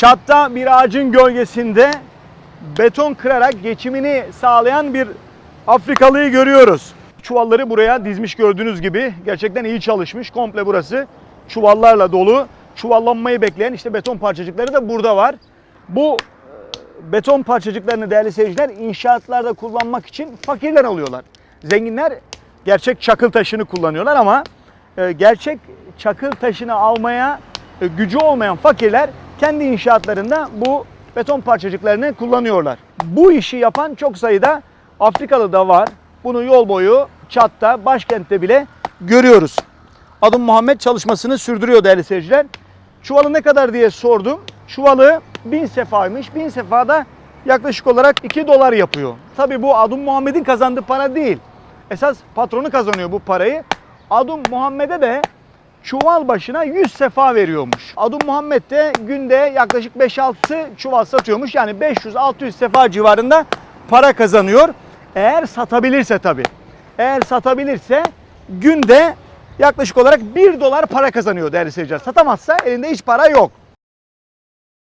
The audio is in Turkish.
Çatta bir ağacın gölgesinde beton kırarak geçimini sağlayan bir Afrikalıyı görüyoruz. Çuvalları buraya dizmiş gördüğünüz gibi. Gerçekten iyi çalışmış. Komple burası çuvallarla dolu. Çuvallanmayı bekleyen işte beton parçacıkları da burada var. Bu e, beton parçacıklarını değerli seyirciler inşaatlarda kullanmak için fakirler alıyorlar. Zenginler gerçek çakıl taşını kullanıyorlar ama e, gerçek çakıl taşını almaya e, gücü olmayan fakirler kendi inşaatlarında bu beton parçacıklarını kullanıyorlar. Bu işi yapan çok sayıda Afrikalı da var. Bunu yol boyu Çat'ta, başkentte bile görüyoruz. Adım Muhammed çalışmasını sürdürüyor değerli seyirciler. Çuvalı ne kadar diye sordum. Çuvalı 1000 sefaymış. 1000 sefa da yaklaşık olarak 2 dolar yapıyor. Tabi bu Adım Muhammed'in kazandığı para değil. Esas patronu kazanıyor bu parayı. Adım Muhammed'e de çuval başına 100 sefa veriyormuş. Adım Muhammed de günde yaklaşık 5-6 çuval satıyormuş. Yani 500-600 sefa civarında para kazanıyor. Eğer satabilirse tabii. Eğer satabilirse günde yaklaşık olarak 1 dolar para kazanıyor değerli seyirciler. Satamazsa elinde hiç para yok.